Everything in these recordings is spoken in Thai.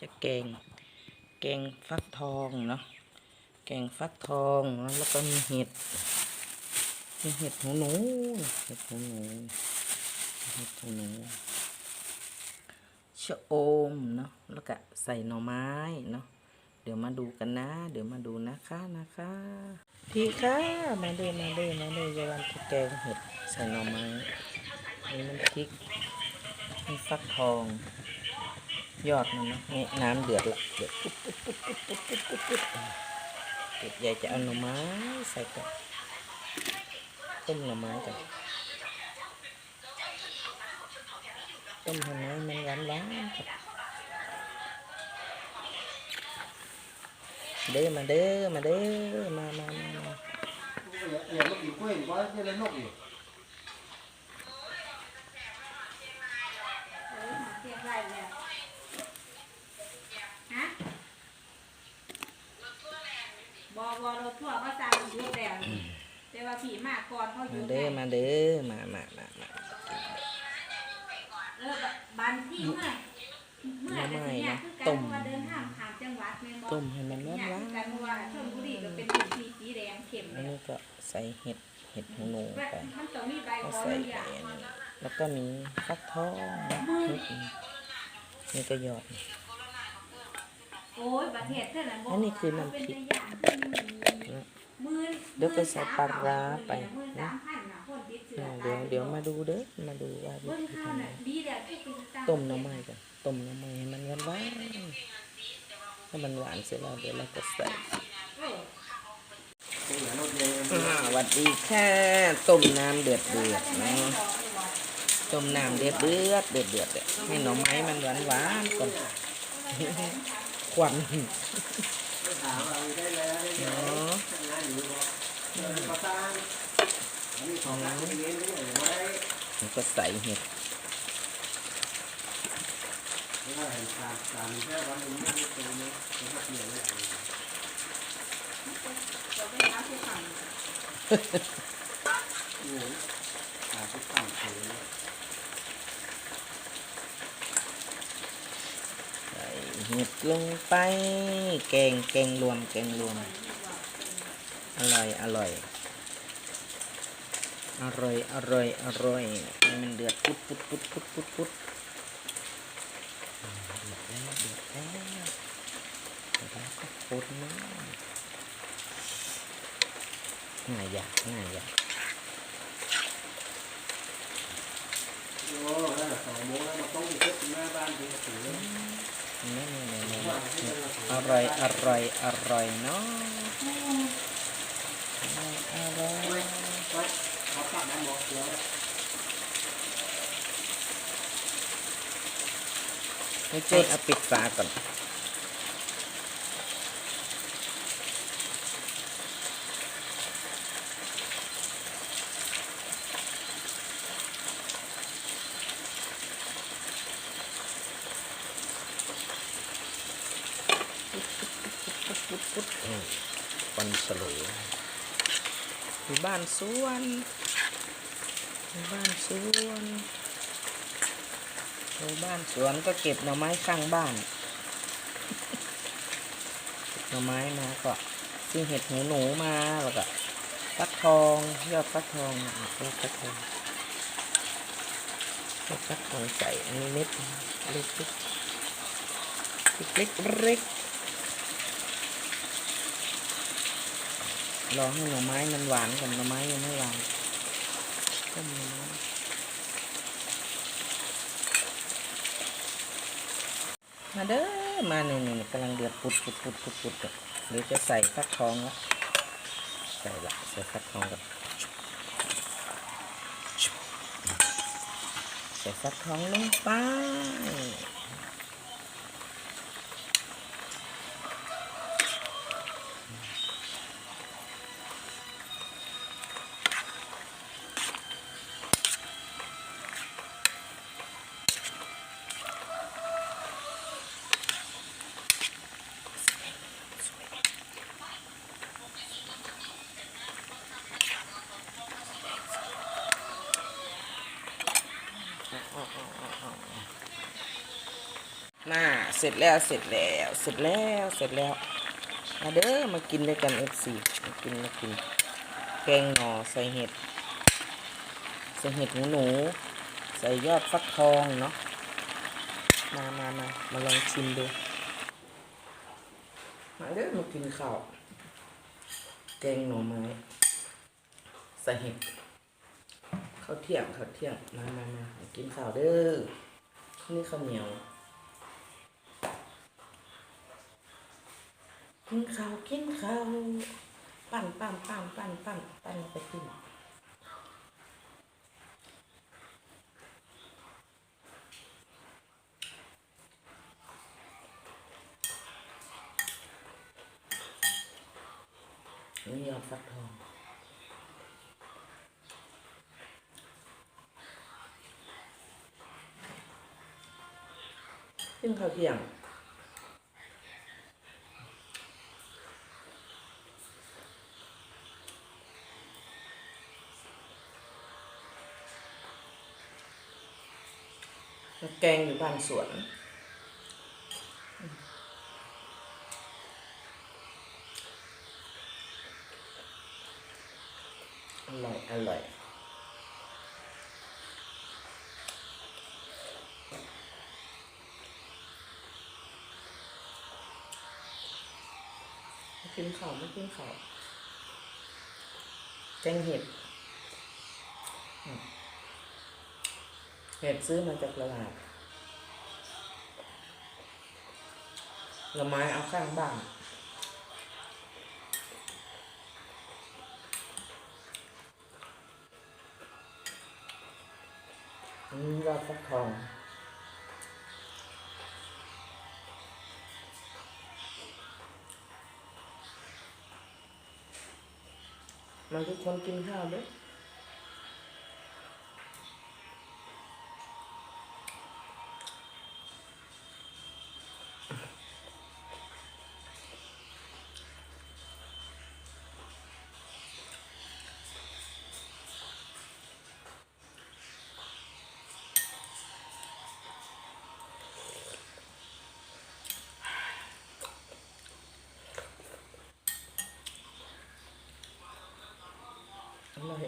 จะแกง แกงฟักทองเนาะแกงฟักทองแล้วก็มีเห็ดมีเห็ดหูหนูเห็ดหูหนูเห็ดหูหนูชะอมเนาะแล้วก็ใส่หน่อไม้เนาะเดี๋ยวมาดูกันนะ เดี๋ยวมาดูนะคะนะคะพี่ค่ะมาเด้มาเด้มาเด้ยายวันแกงเห็ดใส่หน่อไม้นี่มันพริกมีฟักทอง ยอดมันนะนี่น้ำเดือดละเดือดปุ๊บปุ๊บปุ๊บปุ๊บปุ๊บปุ๊บปุ๊บปุ๊บเดี๋ยวยายจะเอาหน่อไม้ใส่ก่อนต้มหน่อไม้ก่อนต้มหน่อไม้มันหวานหวานๆก่อนเด้อมาเด้อมาเด้อมามามา บอบอรถทั่วร์เขาสั่งหยุดแล้วแต่ว่าผีมากก่อนเขาหยุมาดเด้อแล้วมาเด้อมามามามาเออบันที่เมื่อเมื่อจะสิเนี่ยคือการว่าเดินทางผ่านจังหวัดแม่นบ่ต้มให้มันหวานเนี่ยหวาคือนการว่าชลบุรีก็เป็นพื้นที่สีแดงเข้มอันเลยนี้ก็ใส่เห็ดเห็ดหูหนูไปมันต้องมีใบก็ขอใส่อนุไปญาต อันนี้แล้วก็มีฟักทองนะนี่นี่ก็ยอด โอ้ยประเทศเท่านั้นบ่อันนี้คือน้ำพริกเป็นตะย่านมือเดี๋ยวก็ใส่ปลาร้าไปมือนะสามพันน่ะคนติดเชื้ออ่าเดี๋ยวเดี๋ยวมาดูเด้อมาดูว่าวิเบิ่งธีข้าวทำไงน่ะดีแล้วที่เป็นตาต้มหน้ำไม้กันต้มหน้ำไม้ให้มันหวานหวานถ้ามันหวานเสร็จแล้วเดี๋ยวเราก็ใส่เอออย่านกเลยอ่าสวัสดีค่ะต้มน้ำเดือดเดือดเนาะต้มน้ำเดือดเดือดเดือดเดือดเนี่ยให้หน่อไม้มันหวานหวานก่อน ควันมันก็ใส่เห็ดเส่เห็ดลงไป แกงแกงรวมแกงรวม อร่อยอร่อยอร่อยอร่อยอร่อยให้มันเดือดพุดพุดพุดพุดพุดพุดเดือดแล้วเดือดแล้วเดือดแล้วก็พุดนะง่ายยากง่ายยากโอ้แหละสองโมงแล้วมาต้องอยู่ที่หน้าบ้านเป็นกระสือ นี่นี่นี่นี่อร่อยอร่อยอร่อยเนาะอร่อยอร่อยไว้ไว้เขาตัดน้ำหมอกเดียวไม่ใช่เอาปิดฝาก่อน อืมปันสลุมีบ้านสวนมีบ้านสวนมีบ้านสวนก็เก็บหน่อไม้ข้างบ้านเก็บหน่อไม้มาก็ซื้อเห็ดหูหนูมาแล้วก็ฟักทองยอดฟักทองอะยอดฟักทองยอดฟักทองใส่อันนี้เม็ดเล็กๆเล็กๆเล็ก รอให้หน่อไม้มันหวานก่อนหน่อไม้ยังไม่หวานต้มหน่อไม้มาเด้อมาหนึ่งหนึ่งกำลังเดือดปุดปุดปุดปุดปุดเดี๋ยวจะใส่ฟักทองละใส่ละใส่ฟักทองก่อนใส่ฟักทองลงไป น่าเสร็จแล้วเสร็จแล้วเสร็จแล้วเสร็จแล้วมาเด้อมากินด้วยกันเอฟซีมากินมากิน แกงหน่อใส่เห็ด ใส่เห็ดหูหนู ใส่ยอดฟักทองเนาะมามามามาลองชิมดู มาเด้อมากินข้าวแกงหน่อไม้ใส่เห็ด ข้าวเที่ยงข้าวเที่ยงมามามากินข้าวเด้อนี่ข้าวเหนียวกินข้าวกินข้าวปั่นปั่นปั่นปั่นปั่นปั่นแล้วไปกินนี่ยอดฟักทองึ่งข้าวเที่ยงแกงอยู่บางสวน อร่อย อร่อย ไม่ กินข้าวไม่กินข้าวแกงเห็ด เห็ดซื้อมาจากตลาดหน่อไม้เอาข้างบ้านอันนี้ยอดฟักทอง มาทุกคนกินข้าวเด้วย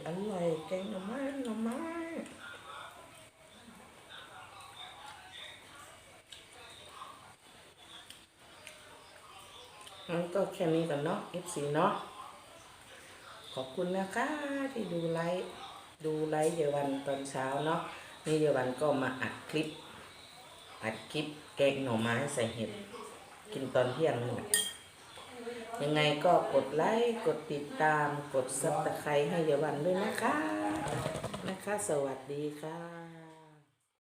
อร่อยอร่อยแกงหน่อไม้หน่อไม้งั้นก็แค่นี้กันเนาะ FC เนาะ ขอบคุณนะคะที่ดูไลฟ์ดูไลฟ์เยาวันตอนเช้าเนาะ นี่เยาวันก็มาอัดคลิป อัดคลิปแกงหน่อไม้ใส่เห็ด กินตอนเที่ยงนี่แหละ ยังไงก็กดไลค์ กดติดตาม กดซับสไครต์ให้เยาวันด้วยนะคะ นะคะ สวัสดีค่ะ